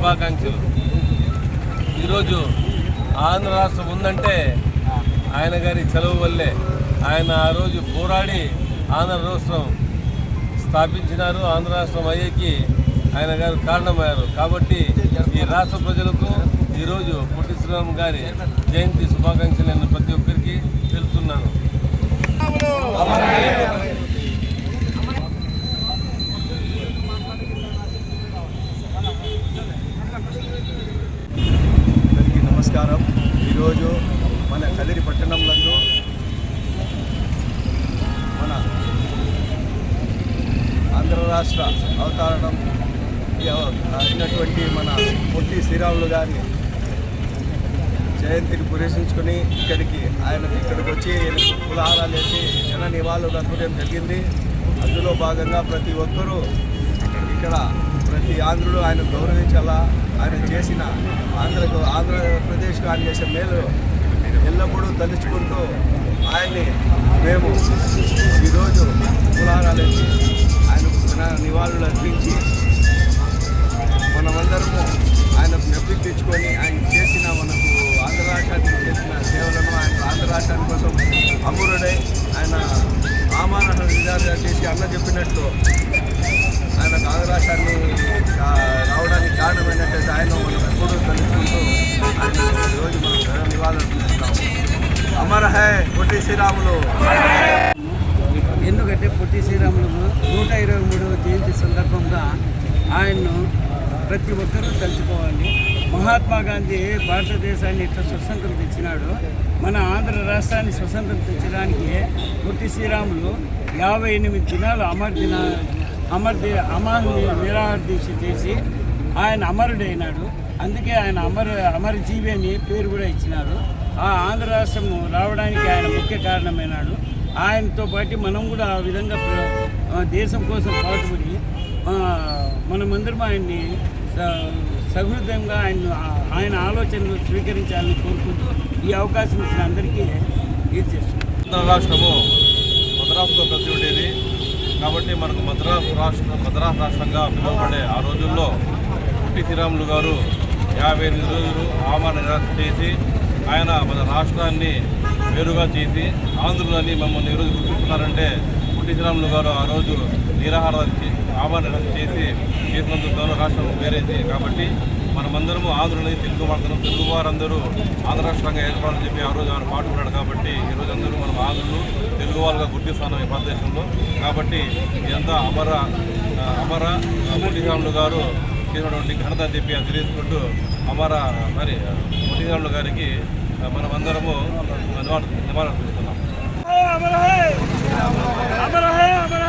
శుభాకాంక్షలు. ఈరోజు ఆంధ్ర రాష్ట్రం ఉందంటే ఆయన గారి చదువు వల్లే ఆయన ఆ రోజు పోరాడి ఆంధ్ర రాష్ట్రం స్థాపించినారు. ఆంధ్ర రాష్ట్రం అయ్యేకి ఆయన గారు కారణమయ్యారు. కాబట్టి ఈ రాష్ట్ర ప్రజలకు ఈరోజు పొట్టి శ్రీరామ్ గారి జయంతి శుభాకాంక్షలు ప్రతి ఒక్క తెలుపుతున్నాను అందరికీ నమస్కారం ఈరోజు మన కదిరి పట్టణంలో మన ఆంధ్ర రాష్ట్ర అవతారణం అయినటువంటి మన పొట్టి శ్రీరాములు గారిని జయంతిని పురేషించుకుని ఇక్కడికి ఆయన ఇక్కడికి వచ్చి కులహారాలు వేసి జన నివాళులు అర్పడం జరిగింది. అందులో భాగంగా ప్రతి ఒక్కరూ ఇక్కడ ప్రతి ఆంధ్రుడు ఆయన గౌరవించాలా? ఆయన చేసిన ఆంధ్రకు ఆంధ్రప్రదేశ్కు ఆయన చేసిన మేలు ఎల్లప్పుడూ తలుచుకుంటూ ఆయన్ని మేము ఈరోజు కులహారాలు వేసి నివాళులు అర్పించి మనమందరము ఆయన మెప్పి తెచ్చుకొని ఆయన చేసిన మనకు ఆంధ్ర రాష్ట్రానికి చేసిన సేవలను ఆయన ఆంధ్ర రాష్ట్రాని కోసం అమరుడై ఆయన ఆమాన విధాలుగా చేసి అన్న చెప్పినట్లు ఆయన ఆంధ్ర రాష్ట్రాన్ని రావడానికి కారణమైనట్టయితే ఆయన మనం ఎప్పుడూ తలుచుకుంటూ ఆయన ఈరోజు మనం నివాళులు అర్పిస్తున్నాము. అమర హై పొట్టి శ్రీరాములు. ఎందుకంటే పొట్టి శ్రీరాములు నూట ఇరవై మూడు జయంతి సందర్భంగా ఆయన్ను ప్రతి ఒక్కరూ తలుచుకోవాలి. మహాత్మా గాంధీ భారతదేశాన్ని ఇట్లా స్వతంత్రం తెచ్చినాడు. మన ఆంధ్ర రాష్ట్రాన్ని స్వతంత్రం తెచ్చడానికి పొట్టి శ్రీరాములు యాభై ఎనిమిది దినాలు అమర్ దిన అమర్ ది అమర్ నిరాహార దీక్ష చేసి ఆయన అమరుడైనాడు. అందుకే ఆయన అమర అమరజీవి అని పేరు కూడా ఇచ్చినారు. ఆ ఆంధ్ర రాష్ట్రం రావడానికి ఆయన ముఖ్య కారణమైనాడు. ఆయనతో పాటు మనం కూడా ఆ విధంగా దేశం కోసం పాటుపడి మనమందరం ఆయన్ని సహృదయంగా ఆయన ఆయన ఆలోచనలు స్వీకరించాలని కోరుకుంటూ ఈ అవకాశం ఇచ్చిన అందరికీ ఇది చేస్తున్నాం. రాష్ట్రము మద్రాసులో ప్రతి ఉండేది. కాబట్టి మనకు మద్రాసు రాష్ట్ర మద్రాసు రాష్ట్రంగా పిలువబడే ఆ రోజుల్లో పుట్టి శ్రీరాములు గారు యాభై ఎనిమిది రోజులు ఆమరణ చేసి ఆయన మన రాష్ట్రాన్ని వేరుగా చేసి ఆంధ్రులని మమ్మల్ని ఈరోజు గుర్తిస్తున్నారంటే శ్రీరాములు గారు ఆ రోజు నిరాహార ఆవరణ చేసి చేసినందుకు గౌరవ రాష్ట్రం వేరైంది. కాబట్టి మనమందరము ఆంధ్రులని తెలుగు వారందరం తెలుగు వారందరూ ఆంధ్ర రాష్ట్రంగా ఏర్పడాలని చెప్పి ఆ రోజు ఆయన పాటుకున్నాడు కాబట్టి ఈ రోజు అందరూ మనం ఆంధ్రులు తెలుగు వాళ్ళుగా గుర్తిస్తున్నాం ఈ భారతదేశంలో. కాబట్టి ఇదంతా అమర అమర ముట్టిరాములు గారు చేసినటువంటి ఘనత అని చెప్పి అది తెలియజేసుకుంటూ అమర మరి ముట్టిరాములు గారికి మనమందరము ఆ, మనమందరము আমরা হ্যাঁ আমরা হ্যাঁ আমরা হ্যাঁ,